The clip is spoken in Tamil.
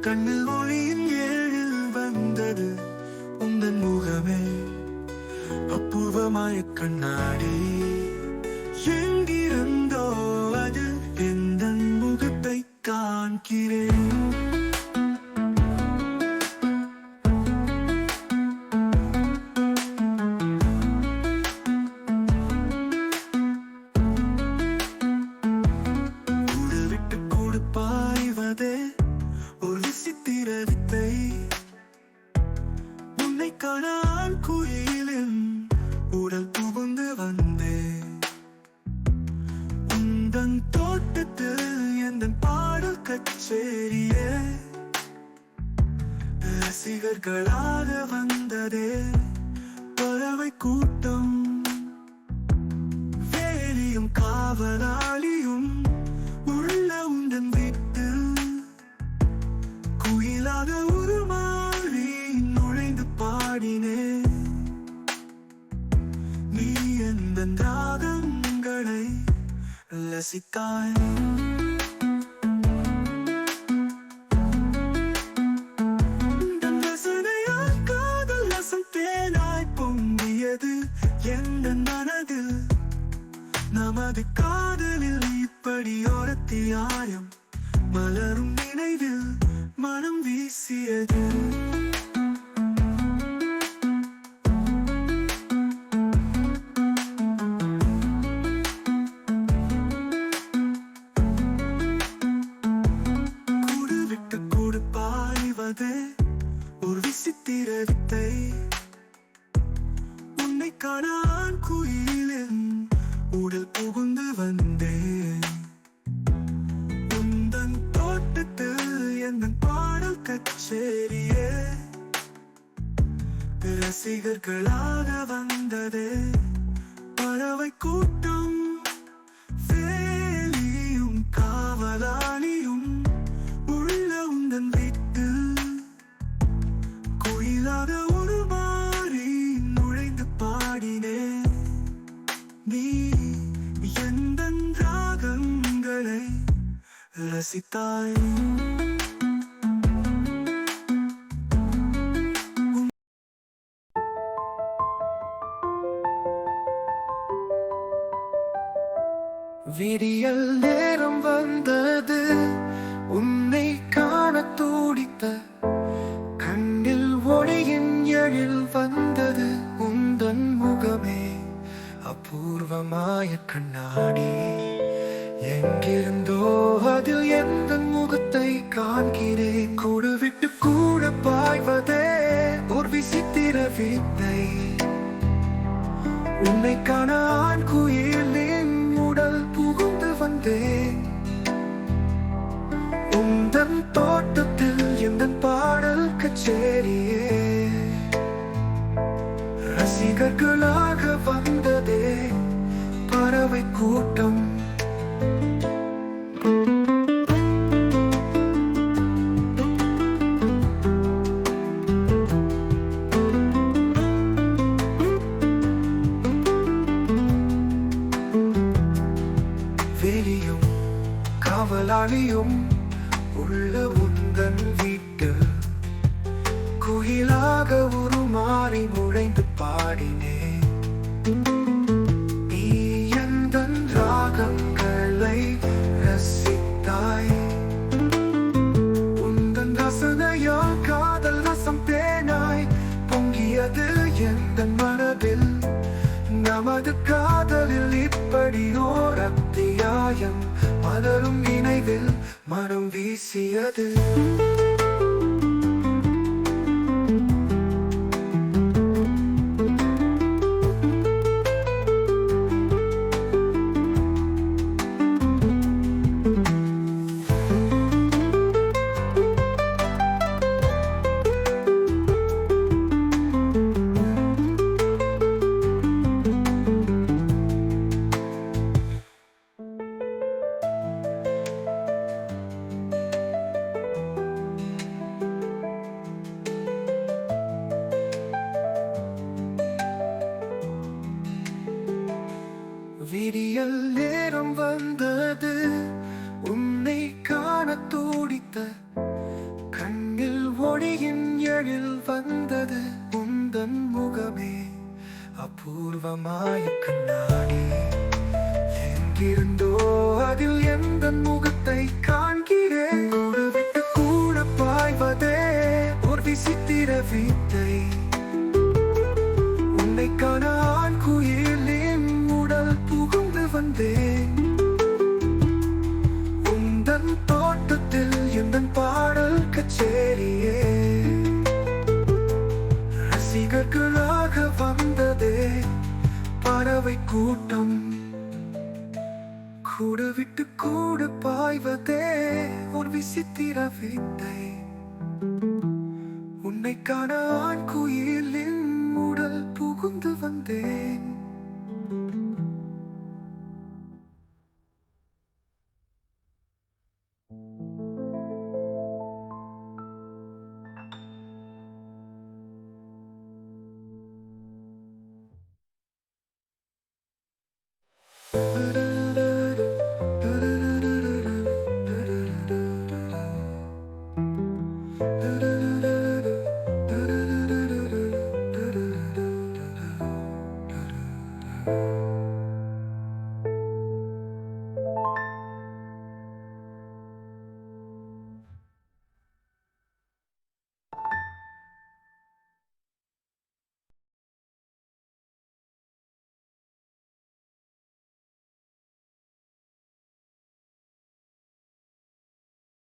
கண்ணு ஒளியின் ஏழில் வந்தது உந்தன் முகமே. அபூர்வமாய கண்ணாடி. எங்கிருந்தோ அது எந்த முகத்தை காண்கிறேன். கச்சேரியே ரசிகர்களாக வந்ததே பறவை கூட்டம். வேலியும் காவலாளியும் உள்ள உந்தன் வீட்டில் குயிலாக உருமாறி நுழைந்து பாடினே. நீ எந்த ராகங்களை ரசித்தாய்? நமது காதலில் இப்படி ஒரு தியாயம் மலரும் நினைவில் மனம் வீசியது. கூடு விட்டு பாய்வது ஒரு விசித்திர தோட்டத்தில் பாடல் கச்சேரியே. ரசிகர்களாக வந்தது. பறவை கூட்டம் வேலியும் காவலாளியும் உள்ள உந்தன் வீட்டில் குயிலாக ஒரு மாறி நுழைந்து பாடினே நீ எந்த ராகங்களை ரசித்தாய்? விடியல் நேரம் வந்தது. உன்னை காண துடித்த கண்ணில் ஒளியின் எழில் வந்தது. உந்தன் முகமே அபூர்வமாய கண்ணாடி. எங்கிருந்தோ அதில் எந்த முகத்தை காண்கிறேன்? கூடு விட்டு கூட பாய்வதே ஒரு விசித்திர வித்தை. உன்னை காண ஆண் குயில் புகுந்து உந்தன் தோட்டத்தில் காவலாளியும் உள்ள உந்தன் வீட்டு குயிலாக உருமாறி நுழைந்து பாடினேன் நமது காதலில் இப்படி ஓர் அத்தியாயம். மலரும் நினைவில் மனம் வீசியது. நிழலில் வந்தது உந்தன் முகமே. அபூர்வமாய கண்ணாடி. எங்கிருந்தோ அதில் எந்த முகத்தை கா கூட விட்டு கூட பாய்வதே உன் விசித்திர வித்தை. உன்னை காண ஆண் குயிலின் உடல் புகுந்து வந்தேன்.